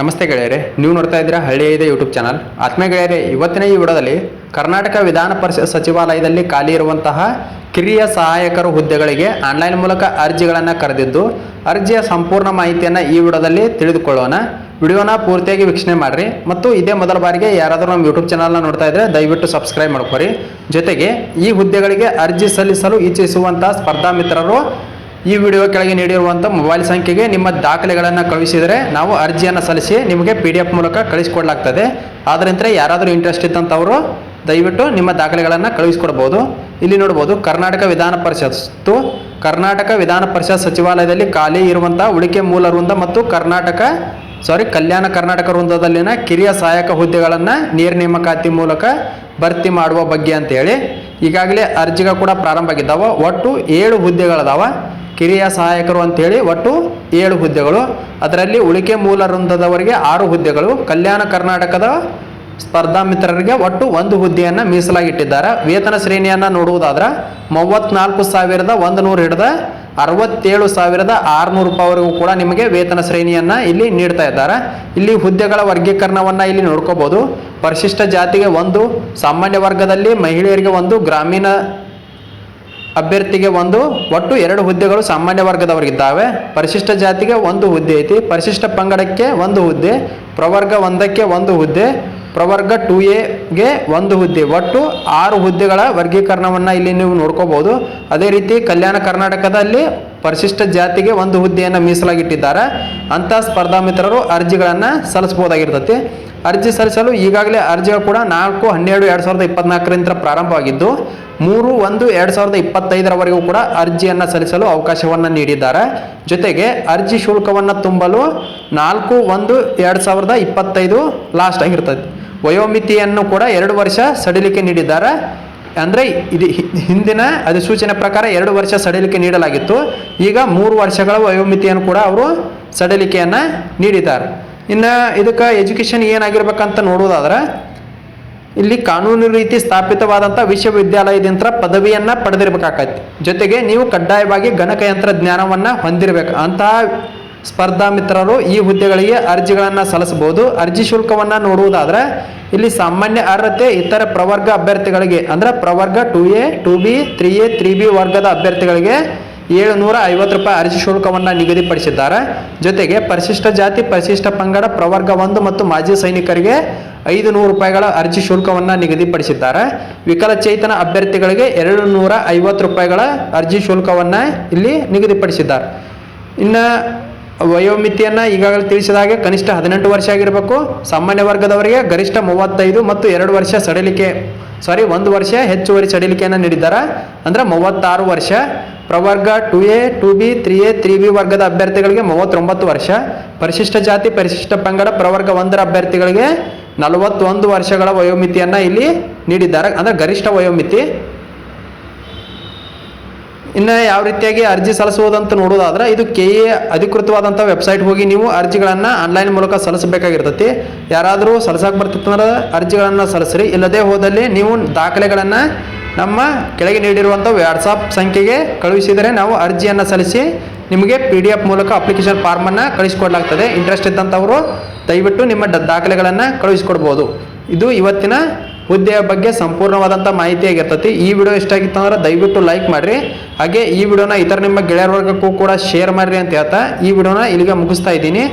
ನಮಸ್ತೆ ಗೆಳೆಯರೆ, ನೀವು ನೋಡ್ತಾ ಇದ್ದೀರಾ ಹಳ್ಳಿಯ ಇದೆ ಯೂಟ್ಯೂಬ್ ಚಾನಲ್ ಆತ್ಮೀಯ ಗೆಳೆಯರೆ, ಇವತ್ತಿನ ಈ ವಿಡಿಯೋದಲ್ಲಿ ಕರ್ನಾಟಕ ವಿಧಾನ ಪರಿಷತ್ ಸಚಿವಾಲಯದಲ್ಲಿ ಖಾಲಿ ಇರುವಂತಹ ಕಿರಿಯ ಸಹಾಯಕರು ಹುದ್ದೆಗಳಿಗೆ ಆನ್ಲೈನ್ ಮೂಲಕ ಅರ್ಜಿಗಳನ್ನು ಕರೆದಿದ್ದು, ಅರ್ಜಿಯ ಸಂಪೂರ್ಣ ಮಾಹಿತಿಯನ್ನು ಈ ವಿಡಿಯೋದಲ್ಲಿ ತಿಳಿದುಕೊಳ್ಳೋಣ. ವಿಡಿಯೋನ ಪೂರ್ತಿಯಾಗಿ ವೀಕ್ಷಣೆ ಮಾಡಿರಿ ಮತ್ತು ಇದೇ ಮೊದಲ ಬಾರಿಗೆ ಯಾರಾದರೂ ನಮ್ಮ ಯೂಟ್ಯೂಬ್ ಚಾನಲ್ನ ನೋಡ್ತಾ ಇದ್ದರೆ ದಯವಿಟ್ಟು ಸಬ್ಸ್ಕ್ರೈಬ್ ಮಾಡ್ಕೊರಿ. ಜೊತೆಗೆ ಈ ಹುದ್ದೆಗಳಿಗೆ ಅರ್ಜಿ ಸಲ್ಲಿಸಲು ಇಚ್ಛಿಸುವಂತಹ ಸ್ಪರ್ಧಾ ಮಿತ್ರರು ಈ ವಿಡಿಯೋ ಕೆಳಗೆ ನೀಡಿರುವಂಥ ಮೊಬೈಲ್ ಸಂಖ್ಯೆಗೆ ನಿಮ್ಮ ದಾಖಲೆಗಳನ್ನು ಕಳುಹಿಸಿದರೆ ನಾವು ಅರ್ಜಿಯನ್ನು ಸಲ್ಲಿಸಿ ನಿಮಗೆ ಪಿ ಡಿ ಎಫ್ ಮೂಲಕ ಕಳಿಸಿಕೊಡ್ಲಾಗ್ತದೆ ಆದ್ರಿಂದ ಯಾರಾದರೂ ಇಂಟ್ರೆಸ್ಟ್ ಇದ್ದಂಥವರು ದಯವಿಟ್ಟು ನಿಮ್ಮ ದಾಖಲೆಗಳನ್ನು ಕಳುಹಿಸಿಕೊಡ್ಬೋದು ಇಲ್ಲಿ ನೋಡ್ಬೋದು ಕರ್ನಾಟಕ ವಿಧಾನ ಪರಿಷತ್ತು, ಕರ್ನಾಟಕ ವಿಧಾನ ಪರಿಷತ್ ಸಚಿವಾಲಯದಲ್ಲಿ ಖಾಲಿ ಇರುವಂಥ ಉಳಿಕೆ ಮೂಲ ವೃಂದ ಮತ್ತು ಕರ್ನಾಟಕ ಸಾರಿ ಕಲ್ಯಾಣ ಕರ್ನಾಟಕ ವೃಂದದಲ್ಲಿನ ಕಿರಿಯ ಸಹಾಯಕ ಹುದ್ದೆಗಳನ್ನು ನೇರ ನೇಮಕಾತಿ ಮೂಲಕ ಭರ್ತಿ ಮಾಡುವ ಬಗ್ಗೆ ಅಂತೇಳಿ. ಈಗಾಗಲೇ ಅರ್ಜಿಗಳು ಕೂಡ ಪ್ರಾರಂಭ ಆಗಿದ್ದಾವೆ. ಒಟ್ಟು ಏಳು ಹುದ್ದೆಗಳದಾವ. ಕಿರಿಯ ಸಹಾಯಕರು ಅಂತೇಳಿ ಒಟ್ಟು ಏಳು ಹುದ್ದೆಗಳು. ಅದರಲ್ಲಿ ಉಳಿಕೆ ಮೂಲ ವೃಂದದವರಿಗೆ ಆರು ಹುದ್ದೆಗಳು. ಕಲ್ಯಾಣ ಕರ್ನಾಟಕದ ಸ್ಪರ್ಧಾ ಮಿತ್ರರಿಗೆ ಒಟ್ಟು ಒಂದು ಹುದ್ದೆಯನ್ನು ಮೀಸಲಾಗಿಟ್ಟಿದ್ದಾರೆ ವೇತನ ಶ್ರೇಣಿಯನ್ನು ನೋಡುವುದಾದ್ರೆ ಮೂವತ್ತ್ನಾಲ್ಕು ಸಾವಿರದ ಒಂದು ನೂರು ಹಿಡಿದ ಅರವತ್ತೇಳು ಸಾವಿರದ ಆರುನೂರು ರೂಪಾಯಿವರೆಗೂ ಕೂಡ ನಿಮಗೆ ವೇತನ ಶ್ರೇಣಿಯನ್ನು ಇಲ್ಲಿ ನೀಡ್ತಾ ಇದ್ದಾರೆ. ಇಲ್ಲಿ ಹುದ್ದೆಗಳ ವರ್ಗೀಕರಣವನ್ನು ಇಲ್ಲಿ ನೋಡ್ಕೋಬೋದು. ಪರಿಶಿಷ್ಟ ಜಾತಿಗೆ ಒಂದು, ಸಾಮಾನ್ಯ ವರ್ಗದಲ್ಲಿ ಮಹಿಳೆಯರಿಗೆ ಒಂದು, ಗ್ರಾಮೀಣ ಅಭ್ಯರ್ಥಿಗೆ ಒಂದು, ಒಟ್ಟು ಎರಡು ಹುದ್ದೆಗಳು ಸಾಮಾನ್ಯ ವರ್ಗದವರಿಗಿದ್ದಾವೆ ಪರಿಶಿಷ್ಟ ಜಾತಿಗೆ ಒಂದು ಹುದ್ದೆ ಐತಿ. ಪರಿಶಿಷ್ಟ ಪಂಗಡಕ್ಕೆ ಒಂದು ಹುದ್ದೆ, ಪ್ರವರ್ಗ ಒಂದಕ್ಕೆ ಒಂದು ಹುದ್ದೆ, ಪ್ರವರ್ಗ ಟು ಎಗೆ ಒಂದು ಹುದ್ದೆ. ಒಟ್ಟು ಆರು ಹುದ್ದೆಗಳ ವರ್ಗೀಕರಣವನ್ನು ಇಲ್ಲಿ ನೀವು ನೋಡ್ಕೋಬೋದು ಅದೇ ರೀತಿ ಕಲ್ಯಾಣ ಕರ್ನಾಟಕದಲ್ಲಿ ಪರಿಶಿಷ್ಟ ಜಾತಿಗೆ ಒಂದು ಹುದ್ದೆಯನ್ನು ಮೀಸಲಾಗಿಟ್ಟಿದ್ದಾರೆ. ಅಂಥ ಸ್ಪರ್ಧಾ ಮಿತ್ರರು ಅರ್ಜಿಗಳನ್ನು ಸಲ್ಲಿಸಬಹುದಾಗಿರ್ತೈತಿ. ಅರ್ಜಿ ಸಲ್ಲಿಸಲು ಈಗಾಗಲೇ ಅರ್ಜಿಗಳು ಕೂಡ ನಾಲ್ಕು, ಹನ್ನೆರಡು, ಎರಡು ಸಾವಿರದ ಇಪ್ಪತ್ನಾಲ್ಕರಿಂದ ಪ್ರಾರಂಭವಾಗಿದ್ದು, ಮೂರು, ಒಂದು, ಎರಡು ಸಾವಿರದ ಇಪ್ಪತ್ತೈದರವರೆಗೂ ಕೂಡ ಅರ್ಜಿಯನ್ನು ಸಲ್ಲಿಸಲು ಅವಕಾಶವನ್ನು ನೀಡಿದ್ದಾರೆ. ಜೊತೆಗೆ ಅರ್ಜಿ ಶುಲ್ಕವನ್ನು ತುಂಬಲು ನಾಲ್ಕು, ಒಂದು, ಎರಡು ಸಾವಿರದ ಇಪ್ಪತ್ತೈದು ಲಾಸ್ಟ್ ಆಗಿರ್ತದೆ ವಯೋಮಿತಿಯನ್ನು ಕೂಡ ಎರಡು ವರ್ಷ ಸಡಿಲಿಕೆ ನೀಡಿದ್ದಾರೆ. ಅಂದರೆ ಇದು ಹಿಂದಿನ ಅಧಿಸೂಚನೆ ಪ್ರಕಾರ ಎರಡು ವರ್ಷ ಸಡಿಲಿಕೆ ನೀಡಲಾಗಿತ್ತು. ಈಗ ಮೂರು ವರ್ಷಗಳ ವಯೋಮಿತಿಯನ್ನು ಕೂಡ ಅವರು ಸಡಿಲಿಕೆಯನ್ನು ನೀಡಿದ್ದಾರೆ. ಇನ್ನು ಇದಕ್ಕೆ ಎಜುಕೇಷನ್ ಏನಾಗಿರ್ಬೇಕಂತ ನೋಡೋದಾದ್ರೆ, ಇಲ್ಲಿ ಕಾನೂನು ರೀತಿ ಸ್ಥಾಪಿತವಾದಂಥ ವಿಶ್ವವಿದ್ಯಾಲಯದಿಂದ ಪದವಿಯನ್ನು ಪಡೆದಿರಬೇಕಾಗತ್ತೆ ಜೊತೆಗೆ ನೀವು ಕಡ್ಡಾಯವಾಗಿ ಗಣಕಯಂತ್ರ ಜ್ಞಾನವನ್ನು ಹೊಂದಿರಬೇಕು. ಅಂತಹ ಸ್ಪರ್ಧಾ ಮಿತ್ರರು ಈ ಹುದ್ದೆಗಳಿಗೆ ಅರ್ಜಿಗಳನ್ನು ಸಲ್ಲಿಸಬಹುದು. ಅರ್ಜಿ ಶುಲ್ಕವನ್ನು ನೋಡುವುದಾದರೆ, ಇಲ್ಲಿ ಸಾಮಾನ್ಯ ಅರ್ಹತೆ ಇತರ ಪ್ರವರ್ಗ ಅಭ್ಯರ್ಥಿಗಳಿಗೆ, ಅಂದ್ರೆ ಪ್ರವರ್ಗ two A, two B, three A, three B ವರ್ಗದ ಅಭ್ಯರ್ಥಿಗಳಿಗೆ ಏಳುನೂರ ಐವತ್ತು ರೂಪಾಯಿ ಅರ್ಜಿ ಶುಲ್ಕವನ್ನು ನಿಗದಿಪಡಿಸಿದ್ದಾರೆ. ಜೊತೆಗೆ ಪರಿಶಿಷ್ಟ ಜಾತಿ, ಪರಿಶಿಷ್ಟ ಪಂಗಡ, ಪ್ರವರ್ಗ ಒಂದು ಮತ್ತು ಮಾಜಿ ಸೈನಿಕರಿಗೆ ಐದು ನೂರು ರೂಪಾಯಿಗಳ ಅರ್ಜಿ ಶುಲ್ಕವನ್ನು ನಿಗದಿಪಡಿಸಿದ್ದಾರೆ. ವಿಕಲಚೇತನ ಅಭ್ಯರ್ಥಿಗಳಿಗೆ ಎರಡು ನೂರ ಐವತ್ತು ರೂಪಾಯಿಗಳ ಅರ್ಜಿ ಶುಲ್ಕವನ್ನು ಇಲ್ಲಿ ನಿಗದಿಪಡಿಸಿದ್ದಾರೆ. ಇನ್ನು ವಯೋಮಿತಿಯನ್ನು ಈಗಾಗಲೇ ತಿಳಿಸಿದ ಹಾಗೆ ಕನಿಷ್ಠ ಹದಿನೆಂಟು ವರ್ಷ ಆಗಿರಬೇಕು. ಸಾಮಾನ್ಯ ವರ್ಗದವರಿಗೆ ಗರಿಷ್ಠ ಮೂವತ್ತೈದು ಮತ್ತು ಎರಡು ವರ್ಷ ಸಡಿಲಿಕೆ ಸಾರಿ ಒಂದು ವರ್ಷ ಹೆಚ್ಚುವರಿ ಸಡಿಲಿಕೆಯನ್ನು ನೀಡಿದ್ದಾರೆ. ಅಂದರೆ ಮೂವತ್ತಾರು ವರ್ಷ. ಪ್ರವರ್ಗ two A, two B, three A, three B ವರ್ಗದ ಅಭ್ಯರ್ಥಿಗಳಿಗೆ ಮೂವತ್ತೊಂಬತ್ತು ವರ್ಷ. ಪರಿಶಿಷ್ಟ ಜಾತಿ, ಪರಿಶಿಷ್ಟ ಪಂಗಡ, ಪ್ರವರ್ಗ ಒಂದರ ಅಭ್ಯರ್ಥಿಗಳಿಗೆ ನಲವತ್ತೊಂದು ವರ್ಷಗಳ ವಯೋಮಿತಿಯನ್ನು ಇಲ್ಲಿ ನೀಡಿದ್ದಾರೆ. ಅಂದರೆ ಗರಿಷ್ಠ ವಯೋಮಿತಿ. ಇನ್ನು ಯಾವ ರೀತಿಯಾಗಿ ಅರ್ಜಿ ಸಲ್ಲಿಸುವುದಂತ ನೋಡೋದಾದ್ರೆ ಇದು ಕೆ ಎ ಅಧಿಕೃತವಾದಂಥ ವೆಬ್ಸೈಟ್ ಹೋಗಿ ನೀವು ಅರ್ಜಿಗಳನ್ನು ಆನ್ಲೈನ್ ಮೂಲಕ ಸಲ್ಲಿಸಬೇಕಾಗಿರ್ತೈತಿ. ಯಾರಾದರೂ ಸಲ್ಲಿಸಕ್ಕೆ ಬರ್ತಿತ್ತಂದ್ರೆ ಅರ್ಜಿಗಳನ್ನು ಸಲ್ಲಿಸ್ರಿ. ಇಲ್ಲದೆ ಹೋದಲ್ಲಿ ನೀವು ದಾಖಲೆಗಳನ್ನು ನಮ್ಮ ಕೆಳಗೆ ನೀಡಿರುವಂಥ ವಾಟ್ಸಪ್ ಸಂಖ್ಯೆಗೆ ಕಳುಹಿಸಿದರೆ ನಾವು ಅರ್ಜಿಯನ್ನು ಸಲ್ಲಿಸಿ ನಿಮಗೆ ಪಿ ಡಿ ಎಫ್ ಮೂಲಕ ಅಪ್ಲಿಕೇಶನ್ ಫಾರ್ಮನ್ನು ಕಳಿಸಿಕೊಡ್ಲಾಗ್ತದೆ. ಇಂಟ್ರೆಸ್ಟ್ ಇದ್ದಂಥವರು ದಯವಿಟ್ಟು ನಿಮ್ಮ ದಾಖಲೆಗಳನ್ನು ಕಳುಹಿಸಿಕೊಡ್ಬೋದು. ಇದು ಇವತ್ತಿನ ಹುದ್ದೆಯ ಬಗ್ಗೆ ಸಂಪೂರ್ಣವಾದಂಥ ಮಾಹಿತಿಯಾಗಿರ್ತೈತಿ. ಈ ವಿಡಿಯೋ ಇಷ್ಟ ಆಗಿತ್ತು ಅಂದ್ರೆ ದಯವಿಟ್ಟು ಲೈಕ್ ಮಾಡಿರಿ. ಹಾಗೆ ಈ ವಿಡಿಯೋನ ಇತರ ನಿಮ್ಮ ಗೆಳೆಯರ ವರ್ಗಕ್ಕೂ ಕೂಡ ಶೇರ್ ಮಾಡಿರಿ ಅಂತ ಹೇಳ್ತಾ ಈ ವಿಡಿಯೋನ ಇಲ್ಲಿಗೆ ಮುಗಿಸ್ತಾ ಇದ್ದೀನಿ.